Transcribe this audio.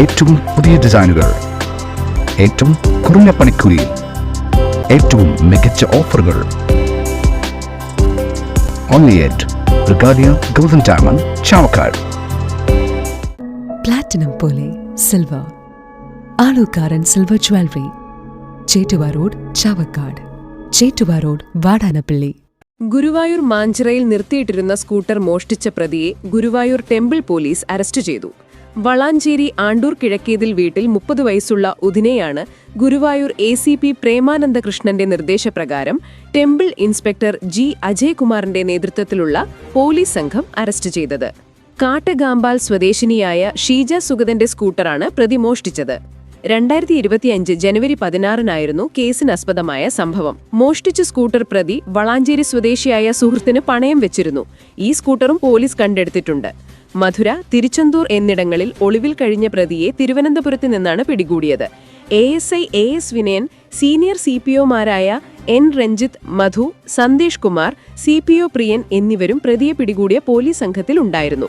ഏറ്റവും പുതിയ ഡിസൈനുകൾ. ഏറ്റവും കുറഞ്ഞ പണിക്കൂലിയിൽ ഏറ്റവും മികച്ച ഓഫറുകൾ. Only at Regalia golden diamond Chavakkad platinum പോലെ silver Alukkaran silver jewellery Chettuva road Chavakkad. Chettuva road Vadanappally. Guruvayur മാഞ്ചിറയിൽ നിർത്തിയിട്ടിരുന്ന സ്കൂട്ടർ മോഷ്ടിച്ച പ്രതിയെ ഗുരുവായൂർ ടെമ്പിൾ പോലീസ് അറസ്റ്റ് ചെയ്തു. വളാഞ്ചേരി ആണ്ടൂർ കിഴക്കേതിൽ വീട്ടിൽ മുപ്പത് വയസ്സുള്ള ഉദിനെയാണ് ഗുരുവായൂർ എ സി പി പ്രേമാനന്ദകൃഷ്ണന്റെ നിർദ്ദേശപ്രകാരം ടെമ്പിൾ ഇൻസ്പെക്ടർ ജി അജയ്കുമാറിന്റെ നേതൃത്വത്തിലുള്ള പോലീസ് സംഘം അറസ്റ്റ് ചെയ്തത്. കാട്ടഗാമ്പാൽ സ്വദേശിനിയായ ഷീജ സുഗതന്റെ സ്കൂട്ടറാണ് പ്രതി മോഷ്ടിച്ചത് രണ്ടായിരത്തി ഇരുപത്തിയഞ്ച് ജനുവരി പതിനാറിനായിരുന്നു കേസിനാസ്പദമായ സംഭവം. മോഷ്ടിച്ച സ്കൂട്ടർ പ്രതി വളാഞ്ചേരി സ്വദേശിയായ സുഹൃത്തിന് പണയം വെച്ചിരുന്നു. ഈ സ്കൂട്ടറും പോലീസ് കണ്ടെടുത്തിട്ടുണ്ട്. മധുര തിരുച്ചെന്തൂർ എന്നിടങ്ങളിൽ ഒളിവിൽ കഴിഞ്ഞ പ്രതിയെ തിരുവനന്തപുരത്ത് നിന്നാണ് പിടികൂടിയത്. A S I A S Vinayan senior C P ഒമാരായ N Ranjith Madhu Sandesh Kumar C P O Priyan എന്നിവരും പ്രതിയെ പിടികൂടിയ പോലീസ് സംഘത്തിൽ ഉണ്ടായിരുന്നു.